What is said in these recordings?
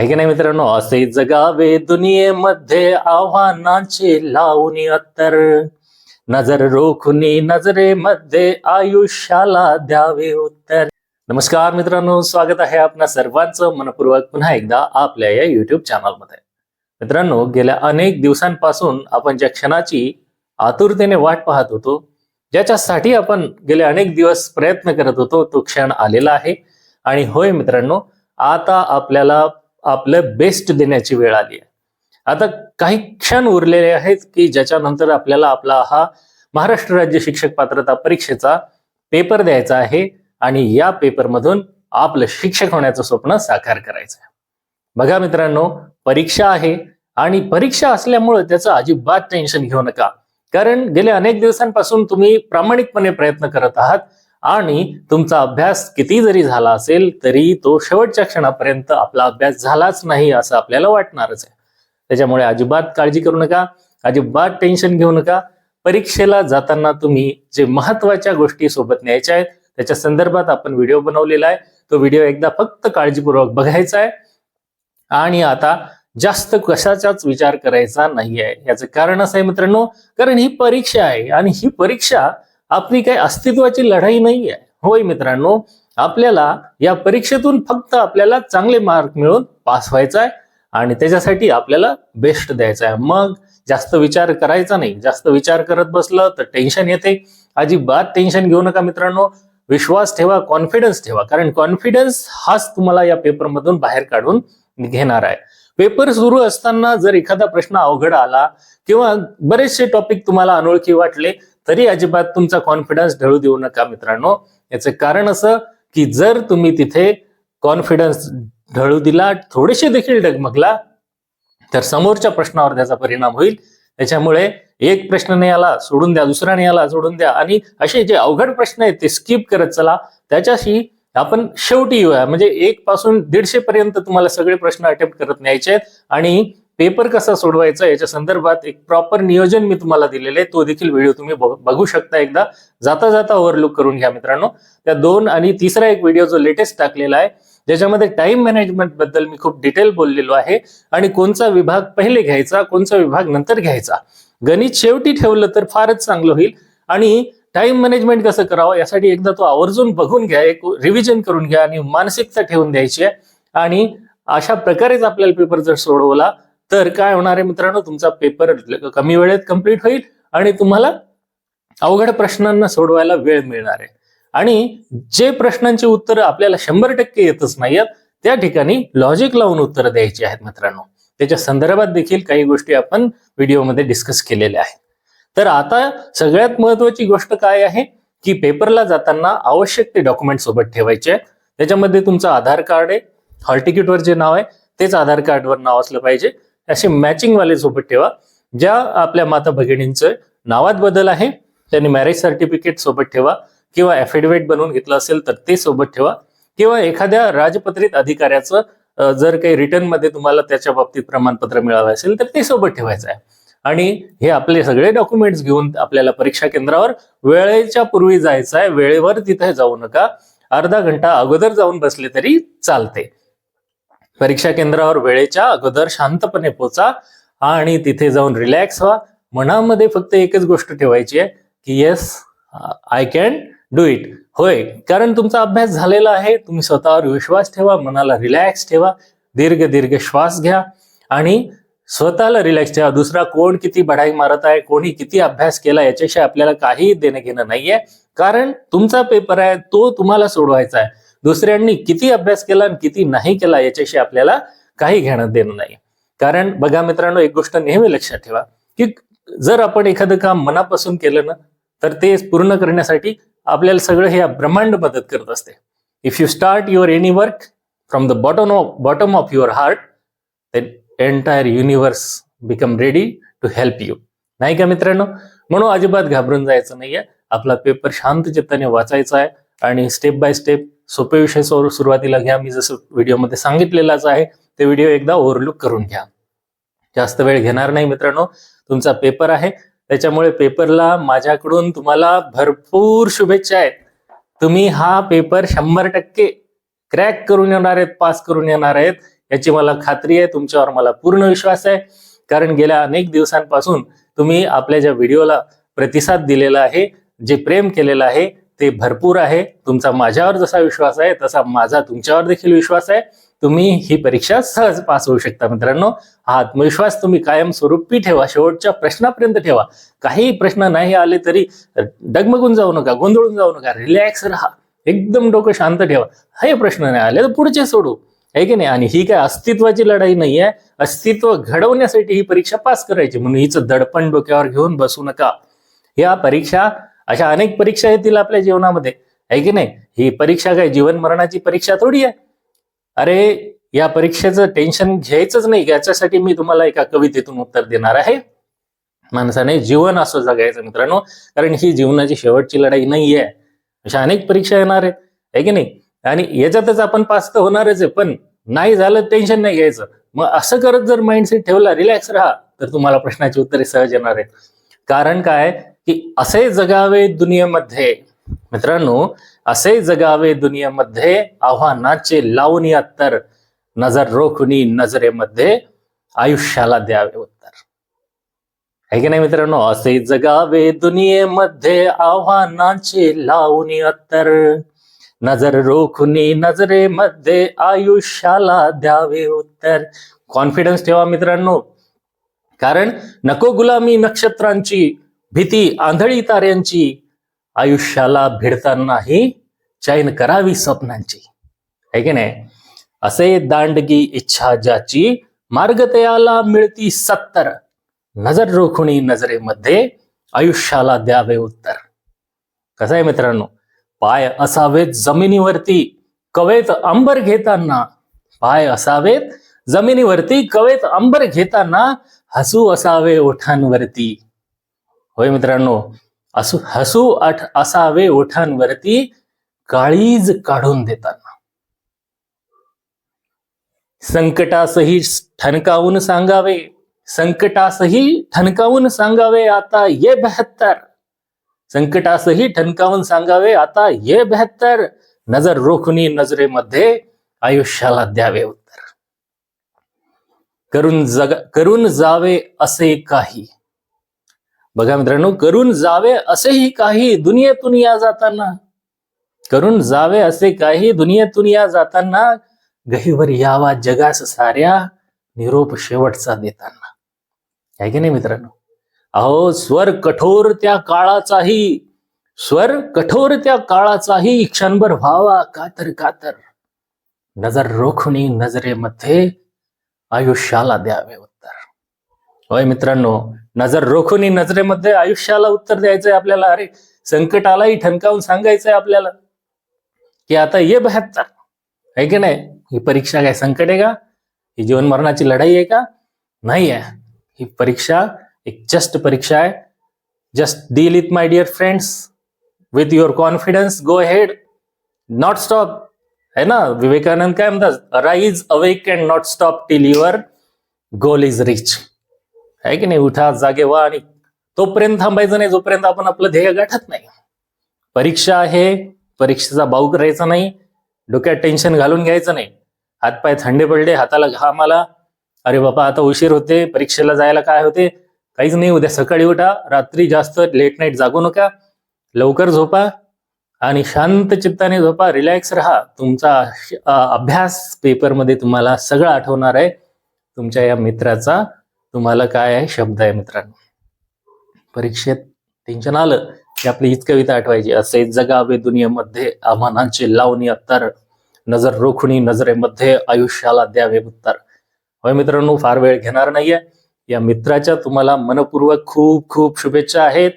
आहे की नाही मित्रांनो? असे जगावे दुनियेमध्ये आव्हानांचे लावून अत्तर. नजर रोखुनी नजरेमध्ये आयुष्याला द्यावे उत्तर. नमस्कार मित्रांनो स्वागत आहे आपणा सर्वांचं. मनपूर्वक पुन्हा एकदा आपल्या या युट्यूब चॅनलमध्ये मित्रांनो गेल्या अनेक दिवसांपासून आपण ज्या क्षणाची आतुरतेने वाट पाहत होतो ज्याच्यासाठी आपण गेले अनेक दिवस प्रयत्न करत होतो तो क्षण आलेला आहे. आणि होय मित्रांनो आता आपल्याला आपलं बेस्ट देण्याची वेळ आली आहे. आता काही क्षण उरलेले आहेत की ज्याच्यानंतर आपल्याला आपला हा महाराष्ट्र राज्य शिक्षक पात्रता परीक्षेचा पेपर द्यायचा आहे आणि या पेपरमधून आपलं शिक्षक होण्याचं स्वप्न साकार करायचं आहे. बघा मित्रांनो परीक्षा आहे आणि परीक्षा असल्यामुळे त्याचं अजिबात टेन्शन घेऊ नका. कारण गेल्या अनेक दिवसांपासून तुम्ही प्रामाणिकपणे प्रयत्न करत आहात. आणि तुमचा अभ्यास किती जरी झाला असेल तरी तो शेवटच्या क्षणापर्यंत आपला अभ्यास झालाच नाही असं आपल्याला वाटणारच आहे. त्याच्यामुळे अजिबात काळजी करू नका अजिबात टेन्शन घेऊ नका. परीक्षेला जाताना तुम्ही जे महत्त्वाच्या गोष्टी सोबत न्यायच्या आहेत त्याच्या संदर्भात आपण व्हिडिओ बनवलेला आहे. तो व्हिडिओ एकदा फक्त काळजीपूर्वक बघायचा आहे. आणि आता जास्त कशाचाच विचार करायचा नाही आहे याचं कारण असं आहे मित्रांनो कारण ही परीक्षा आहे आणि ही परीक्षा आपली काही अस्तित्वाची लढाई नाही आहे होय मित्रांनो आपल्याला या परीक्षेतून फक्त आपल्याला चांगले मार्क मिळून पास व्हायचा आहे आणि त्याच्यासाठी आपल्याला बेस्ट द्यायचा आहे मग जास्त विचार करायचा नाही. जास्त विचार करत बसलं तर टेन्शन येते. अजिबात टेन्शन घेऊ नका मित्रांनो. विश्वास ठेवा कॉन्फिडन्स ठेवा. कारण कॉन्फिडन्स हाच तुम्हाला या पेपरमधून बाहेर काढून घेणार आहे. पेपर सुरू असताना जर एखादा प्रश्न अवघड आला किंवा बरेचसे टॉपिक तुम्हाला अनोळखी वाटले तरी अजिबात तुमचा कॉन्फिडन्स ढळू देऊ नका मित्रांनो. याचं कारण असं की जर तुम्ही तिथे कॉन्फिडन्स ढळू दिला थोडेसे देखील डगमगला तर समोरच्या प्रश्नावर त्याचा परिणाम होईल. त्याच्यामुळे एक प्रश्न नाही आला सोडून द्या. दुसरा नाही आला सोडून द्या. आणि असे जे अवघड प्रश्न आहेत ते स्किप करत चला. त्याच्याशी आपण शेवटी येऊया. म्हणजे एक पासून दीडशे पर्यंत तुम्हाला सगळे प्रश्न अटेम्प्ट करत न्यायचे आहेत. आणि पेपर कसा सोडवायचा याच्या संदर्भात एक प्रॉपर नियोजन मी तुम्हाला दिलेलं आहे. तो देखील व्हिडिओ तुम्ही बघू शकता एकदा. जाता जाता ओव्हरलुक करून घ्या मित्रांनो. त्या दोन आणि तिसरा एक व्हिडिओ जो लेटेस्ट टाकलेला आहे ज्याच्यामध्ये टाइम मॅनेजमेंटबद्दल मी खूप डिटेल बोललेलो आहे आणि कोणचा विभाग पहिले घ्यायचा कोणचा विभाग नंतर घ्यायचा. गणित शेवटी ठेवलं तर फारच चांगलं होईल. आणि टाइम मॅनेजमेंट कसं करावं यासाठी एकदा तो आवर्जून बघून घ्या एक रिव्हिजन करून घ्या आणि मानसिकता ठेवून द्यायची आहे. आणि अशा प्रकारेच आपल्याला पेपर जर सोडवला तर काय होणार आहे मित्रांनो? तुमचा पेपर कमी वेळेत कंप्लीट होईल आणि तुम्हाला अवघड प्रश्नांना सोडवायला वेळ मिळणार आहे. आणि जे प्रश्नांची उत्तरं आपल्याला शंभर टक्के येतच नाहीयेत त्या ठिकाणी लॉजिक लावून उत्तरं द्यायची आहेत मित्रांनो. त्याच्या संदर्भात देखील काही गोष्टी आपण व्हिडिओमध्ये डिस्कस केलेल्या आहेत. तर आता सगळ्यात महत्वाची गोष्ट काय आहे? की पेपरला जाताना आवश्यक ते डॉक्युमेंट सोबत ठेवायचे त्याच्यामध्ये तुमचं आधार कार्ड आहे. हॉल तिकीटवर जे नाव आहे तेच आधार कार्डवर नाव असलं पाहिजे. असे मॅचिंग वाले सोबत ठेवा ज्या आपल्या माता भगिनींचं नावात बदल आहे त्यांनी मॅरेज सर्टिफिकेट सोबत ठेवा किंवा ॲफिडेव्हिट बनवून घेतलं असेल तर ते सोबत ठेवा किंवा एखाद्या राजपत्रित अधिकाऱ्याचं जर काही रिटर्नमध्ये तुम्हाला त्याच्या बाबतीत प्रमाणपत्र मिळावं असेल तर ते सोबत ठेवायचं आहे. आणि हे आपले सगळे डॉक्युमेंट्स घेऊन आपल्याला परीक्षा केंद्रावर वेळेच्या पूर्वी जायचं आहे वेळेवर तिथे जाऊ नका अर्धा घंटा अगोदर जाऊन बसले तरी चालते. परीक्षा केंद्रावर वेळेच्या अगोदर शांतपणे पोचा आणि तिथे जाऊन रिलॅक्स व्हा. मनामध्ये फक्त एकच गोष्ट ठेवायची आहे की yes I can do it होय कारण तुमचा अभ्यास झालेला आहे तुम्ही स्वतःवर विश्वास ठेवा मनाला रिलॅक्स ठेवा दीर्घ दीर्घ श्वास घ्या आणि स्वतःला रिलॅक्स ठेवा. दुसरा कोण किती बढाई मारत आहे कोणी किती अभ्यास केला याच्याशी आपल्याला काही देणं घेणं नाहीये. कारण तुमचा पेपर आहे तो तुम्हाला सोडवायचा आहे. दुसऱ्यांनी किती अभ्यास केला आणि किती नाही केला याच्याशी आपल्याला काही घेणं देणं नाही. कारण बघा मित्रांनो एक गोष्ट नेहमी लक्षात ठेवा की जर आपण एखादं काम मनापासून केलं ना तर ते पूर्ण करण्यासाठी आपल्याला सगळं हे ब्रह्मांड मदत करत असते. If you start your any work from the bottom of bottom of your heart then entire universe become ready to help you नाही का मित्रांनो? म्हणून अजिबात घाबरून जायचं नाहीये. आपला पेपर शांत चित्ताने वाचायचा आहे आणि स्टेप बाय स्टेप सोपे विषय सुरुवातीला घ्या. मी जसं व्हिडिओमध्ये सांगितलेलाच आहे ते व्हिडिओ एकदा ओव्हरलुक करून घ्या. जास्त वेळ घेणार नाही मित्रांनो. तुमचा पेपर आहे. त्याच्यामुळे पेपरला माझ्याकडून तुम्हाला भरपूर शुभेच्छा आहेत. तुम्ही हा पेपर शंभर टक्के क्रॅक करून येणार आहेत पास करून येणार आहेत याची मला खात्री आहे. तुमच्यावर मला पूर्ण विश्वास आहे. कारण गेल्या अनेक दिवसांपासून तुम्ही आपल्या ज्या व्हिडिओला प्रतिसाद दिलेला आहे जे प्रेम केलेलं आहे ते भरपूर आहे. तुमचा माझ्यावर जसा विश्वास आहे तसा माझा तुमच्यावर देखील विश्वास आहे. तुम्ही ही परीक्षा सहज पास होऊ शकता मित्रांनो. हा आत्मविश्वास तुम्ही कायमस्वरूपी ठेवा. शेवटच्या प्रश्नापर्यंत ठेवा. काही प्रश्न नाही आले तरी डगमगून जाऊ नका गोंधळून जाऊ नका. रिलॅक्स राहा. एकदम डोकं शांत ठेवा. हे प्रश्न नाही आले तर पुढचे सोडू. आहे की नाही? आणि ही काय अस्तित्वाची लढाई नाही आहे अस्तित्व घडवण्यासाठी ही परीक्षा पास करायची. म्हणून हिचं दडपण डोक्यावर घेऊन बसू नका. या परीक्षा अशा अनेक परीक्षा येतील आपल्या जीवनामध्ये. आहे की नाही? ही परीक्षा काय? जीवन मरणाची परीक्षा थोडी आहे. अरे या परीक्षेचं टेन्शन घ्यायचंच नाही. याच्यासाठी मी तुम्हाला एका कवितेतून उत्तर देणार आहे. माणसाने जीवन असं जगायचं मित्रांनो. कारण ही जीवनाची शेवटची लढाई नाही आहे अशा अनेक परीक्षा येणार आहेत. आहे की नाही? आणि याच्यातच आपण पास तर होणारच आहे. पण नाही झालं टेन्शन नाही घ्यायचं. मग असं करत जर माइंडसेट ठेवला रिलॅक्स राहा तर तुम्हाला प्रश्नाची उत्तरे सहज येणार आहेत. कारण काय? की असे जगावे दुनियेमध्ये मित्रांनो असे जगावे दुनियेमध्ये आव्हानाचे लावणी अत्तर नजर रोखुनी नजरेमध्ये आयुष्याला द्यावे उत्तर. आहे की नाही मित्रांनो? असे जगावे दुनियेमध्ये आव्हानाचे लावणी अत्तर नजर रोखुनी नजरेमध्ये आयुष्याला द्यावे उत्तर. कॉन्फिडन्स ठेवा मित्रांनो. कारण नको गुलामी नक्षत्रांची भीती आंधळी ताऱ्यांची आयुष्याला भिडतानाही चैन करावी स्वप्नांची. है की नाही? असे दांडगी इच्छा ज्याची मार्गतयाला मिळती सत्तर नजर रोखुणी नजरेमध्ये आयुष्याला द्यावे उत्तर. कसं आहे मित्रांनो? पाय असावेत जमिनीवरती कवेत अंबर घेताना. पाय असावेत जमिनीवरती कवेत अंबर घेताना. हसू असावे ओठांवरती. होय मित्रांनो असू हसू आठ असावे ओठांवरती काळीज काढून देताना. संकटासही ठणकावून सांगावे संकटासही ठणकावून सांगावे आता ये बेहत्तर. संकटासही ठणकावून सांगावे आता ये बेहत्तर. नजर रोखुनी नजरेमध्ये आयुष्याला द्यावे उत्तर. करून जग करून जावे असे काही. बघा मित्रांनो करून जावे असेही काही दुनियेतून या जाताना करून जावे असे काही दुनियेतून या जाताना गहीवर यावा जगास साऱ्या निरोप शेवटचा देताना. आहे की नाही मित्रांनो? अहो स्वर कठोर त्या काळाचाही स्वर कठोर त्या काळाचाही क्षणभर व्हावा कातर कातर. नजर रोखणी नजरेमध्ये आयुष्याला द्यावे उत्तर. होय मित्रांनो नजर रोखून नजरेमध्ये आयुष्याला उत्तर द्यायचंय आपल्याला. अरे संकट आलाही ठणकावून सांगायचंय आपल्याला. की आता ये बहात्तर. आहे की नाही? ही परीक्षा काय संकट आहे का? ही जीवन मरणाची लढाई आहे का? नाही आहे. ही परीक्षा एक जस्ट परीक्षा आहे. Just deal with my dear friends with your confidence go head not stop है ना? विवेकानंद काय म्हणतात? Rise awake and not stop till your goal is reach आहे की नाही? उठा जागे व्हा आणि तोपर्यंत थांबायचं नाही जोपर्यंत आपण आपलं ध्येय गाठत नाही. परीक्षा आहे परीक्षेचा बाऊ करायचा नाही डोक्यात टेन्शन घालून घ्यायचं नाही. हातपाय थंडे पडले हाताला घाम आला अरे बाबा आता उशीर होते परीक्षेला जायला काय होते? काहीच नाही उद्या सकाळी उठा रात्री जास्त लेट नाईट जागू नका लवकर झोपा आणि शांत चित्ताने झोपा रिलॅक्स राहा. तुमचा अभ्यास पेपरमध्ये तुम्हाला सगळं आठवणार आहे. तुमच्या या मित्राचा तुम्हाला काय आहे? शब्द आहे मित्रांनो. परीक्षेत टेन्शन आलं की आपली हीच कविता आठवायची. असे जगावे दुनियेमध्ये आव्हानांचे लावणी अत्तर नजर रोखणी नजरेमध्ये आयुष्याला द्यावे उत्तर. होय मित्रांनो फार वेळ घेणार नाहीये. या मित्राच्या तुम्हाला मनपूर्वक खूप खूप शुभेच्छा आहेत.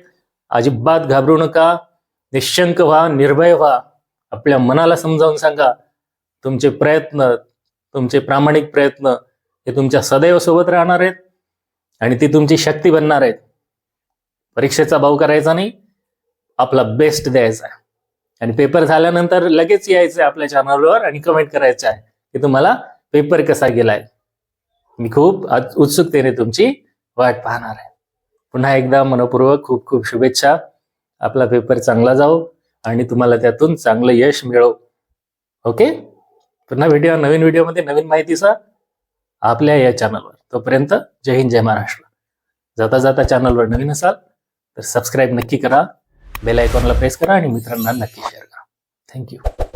अजिबात घाबरू नका. निशंक व्हा निर्भय व्हा. आपल्या मनाला समजावून सांगा. तुमचे प्रयत्न तुमचे प्रामाणिक प्रयत्न हे तुमच्या सदैव सोबत राहणार आहेत. आणि ती तुमची शक्ती बनणार आहेत. परीक्षेचा भाव करायचा नाही आपला बेस्ट द्यायचा आहे. आणि पेपर झाल्यानंतर लगेच यायचं आहे आपल्या चॅनलवर आणि कमेंट करायचं आहे की तुम्हाला पेपर कसा गेलाय. मी खूप उत्सुकतेने तुमची वाट पाहणार आहे. पुन्हा एकदा मनपूर्वक खूप खूप शुभेच्छा. आपला पेपर चांगला जाओ आणि तुम्हाला त्यातून चांगलं यश मिळव ओके पुन्हा व्हिडिओ नवीन व्हिडिओमध्ये नवीन माहितीचा आपल्या या चॅनलवर तोपर्यंत जय हिंद जय महाराष्ट्र. जाता जाता चॅनलवर नवीन असाल तर सबस्क्राईब नक्की करा. बेल आयकॉनला प्रेस करा आणि मित्रांना नक्की शेअर करा. थँक्यू